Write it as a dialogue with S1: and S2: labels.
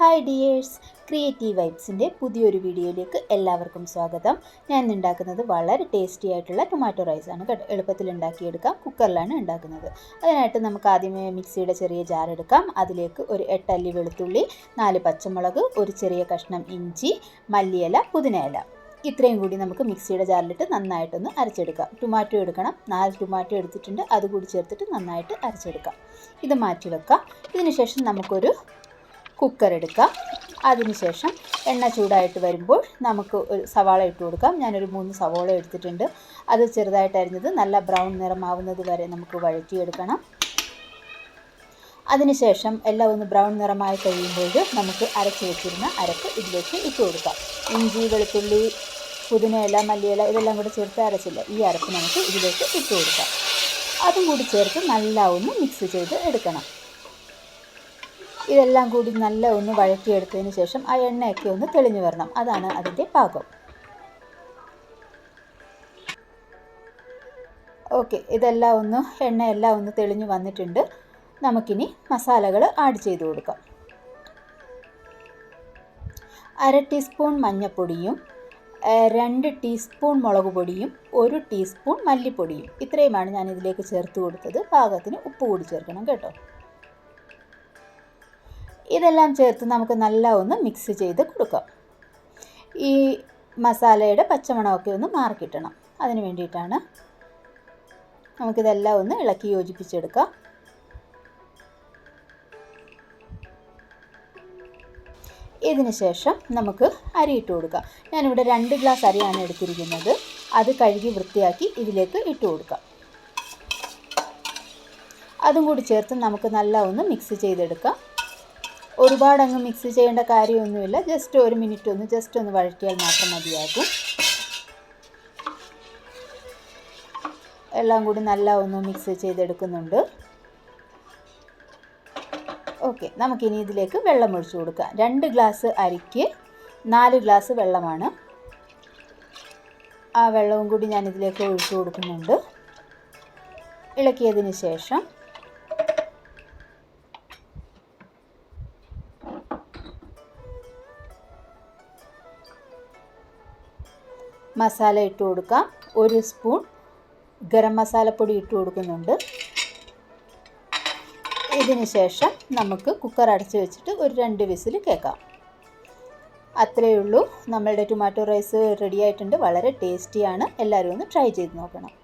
S1: Hi dears creative വൈബ്സിന്റെ പുതിയൊരു വീഡിയോയിലേക്ക് എല്ലാവർക്കും സ്വാഗതം. ഞാൻ ഉണ്ടാക്കുന്നത് വളരെ ടേസ്റ്റി ആയിട്ടുള്ള ടൊമാറ്റോ റൈസാണ് കേട്ടോ. എളുപ്പത്തിൽ ഉണ്ടാക്കിയെടുക്കാം കുക്കറിലാണ് ഉണ്ടാക്കുന്നത്. അതിനായിട്ട് നമുക്ക് ആദ്യമേ മിക്സിയുടെ ചെറിയ ജാർ എടുക്കാം. അതിലേക്ക് ഒരു എട്ടല്ലി വെളുത്തുള്ളി നാല് പച്ചമുളക് ഒരു ചെറിയ കഷ്ണം ഇഞ്ചി മല്ലിയില പുതിനയില. ഇത്രയും കൂടി നമുക്ക് മിക്സിയുടെ ജാറിലിട്ട് നന്നായിട്ടൊന്ന് അരച്ചെടുക്കാം. ടൊമാറ്റോ എടുക്കണം. നാല് ടൊമാറ്റോ എടുത്തിട്ടുണ്ട്. അതുകൂടി ചേർത്തിട്ട് നന്നായിട്ട് അരച്ചെടുക്കാം. ഇത് മാറ്റി വെക്കാം ഇതിനുശേഷം നമുക്കൊരു കുക്കർ എടുക്കാം. അതിനുശേഷം എണ്ണ ചൂടായിട്ട് വരുമ്പോൾ നമുക്ക് ഒരു സവാള ഇട്ട് കൊടുക്കാം. ഞാനൊരു മൂന്ന് സവാള എടുത്തിട്ടുണ്ട്. അത് ചെറുതായിട്ട് അരിഞ്ഞത് നല്ല ബ്രൗൺ നിറമാവുന്നത് വരെ നമുക്ക് വഴറ്റിയെടുക്കണം. അതിനുശേഷം എല്ലാം ഒന്ന് ബ്രൗൺ നിറമായി കഴിയുമ്പോൾ നമുക്ക് അരച്ച് വെച്ചിരുന്ന അരപ്പ് ഇതിലേക്ക് ഇട്ട് കൊടുക്കാം. ഇഞ്ചി വെളുത്തുള്ളി പുതിനയില മല്ലിയില ഇതെല്ലാം കൂടെ ചേർത്ത് അരച്ചില്ല? ഈ അരപ്പ് നമുക്ക് ഇതിലേക്ക് ഇട്ട് കൊടുക്കാം. അതും കൂടി ചേർത്ത് നല്ല ഒന്ന് മിക്സ് ചെയ്ത് എടുക്കണം. ഇതെല്ലാം കൂടി നല്ല ഒന്ന് വഴറ്റിയെടുത്തതിന് ശേഷം ആ എണ്ണയൊക്കെ ഒന്ന് തെളിഞ്ഞു വരണം. അതാണ് അതിന്റെ പാകം. ഓക്കെ ഇതെല്ലാം ഒന്ന് എണ്ണയെല്ലാം ഒന്ന് തെളിഞ്ഞു വന്നിട്ടുണ്ട്. നമുക്കിനി മസാലകൾ ആഡ് ചെയ്ത് കൊടുക്കാം. അര ടീസ്പൂൺ മഞ്ഞൾപ്പൊടിയും രണ്ട് ടീസ്പൂൺ മുളക് പൊടിയും ഒരു ടീസ്പൂൺ മല്ലിപ്പൊടിയും. ഇത്രയുമാണ് ഞാൻ ഇതിലേക്ക് ചേർത്ത് കൊടുത്തത്. പാകത്തിന് ഉപ്പ് കൂടി ചേർക്കണം കേട്ടോ. ഇതെല്ലാം ചേർത്ത് നമുക്ക് നല്ല ഒന്ന് മിക്സ് ചെയ്ത് കൊടുക്കാം. ഈ മസാലയുടെ പച്ചമണമൊക്കെ ഒന്ന് മാറിക്കിട്ടണം അതിന് വേണ്ടിയിട്ടാണ് നമുക്കിതെല്ലാം ഒന്ന് ഇളക്കി യോജിപ്പിച്ചെടുക്കാം. ഇതിന് ശേഷം നമുക്ക് അരി ഇട്ട് കൊടുക്കാം. ഞാനിവിടെ രണ്ട് ഗ്ലാസ് അരിയാണ് എടുത്തിരിക്കുന്നത്. അത് കഴുകി വൃത്തിയാക്കി ഇതിലേക്ക് ഇട്ട് കൊടുക്കാം. അതും കൂടി ചേർത്ത് നമുക്ക് നല്ല ഒന്ന് മിക്സ് ചെയ്തെടുക്കാം. ഒരുപാട് അങ്ങ് മിക്സ് ചെയ്യേണ്ട കാര്യമൊന്നുമില്ല. ജസ്റ്റ് ഒരു മിനിറ്റ് ഒന്ന് ജസ്റ്റ് ഒന്ന് വഴറ്റിയാൽ മാത്രം മതിയാകും. എല്ലാം കൂടി നല്ല ഒന്ന് മിക്സ് ചെയ്തെടുക്കുന്നുണ്ട്. ഓക്കെ നമുക്കിനി ഇതിലേക്ക് വെള്ളം ഒഴിച്ചു കൊടുക്കാം. രണ്ട് ഗ്ലാസ് അരിക്ക് നാല് ഗ്ലാസ് വെള്ളമാണ്. ആ വെള്ളവും കൂടി ഞാൻ ഇതിലേക്ക് ഒഴിച്ചു കൊടുക്കുന്നുണ്ട്. ഇളക്കിയതിന് ശേഷം മസാല ഇട്ട് കൊടുക്കാം. ഒരു സ്പൂൺ ഗരം മസാലപ്പൊടി ഇട്ട് കൊടുക്കുന്നുണ്ട്. ഇതിന് ശേഷം നമുക്ക് കുക്കർ അടച്ചു വെച്ചിട്ട് ഒരു രണ്ട് വിസിൽ കേൾക്കാം. അത്രയേ ഉള്ളൂ. നമ്മളുടെ ടൊമാറ്റോ റൈസ് റെഡി ആയിട്ടുണ്ട്. വളരെ ടേസ്റ്റിയാണ് എല്ലാവരും ഒന്ന് ട്രൈ ചെയ്ത് നോക്കണം.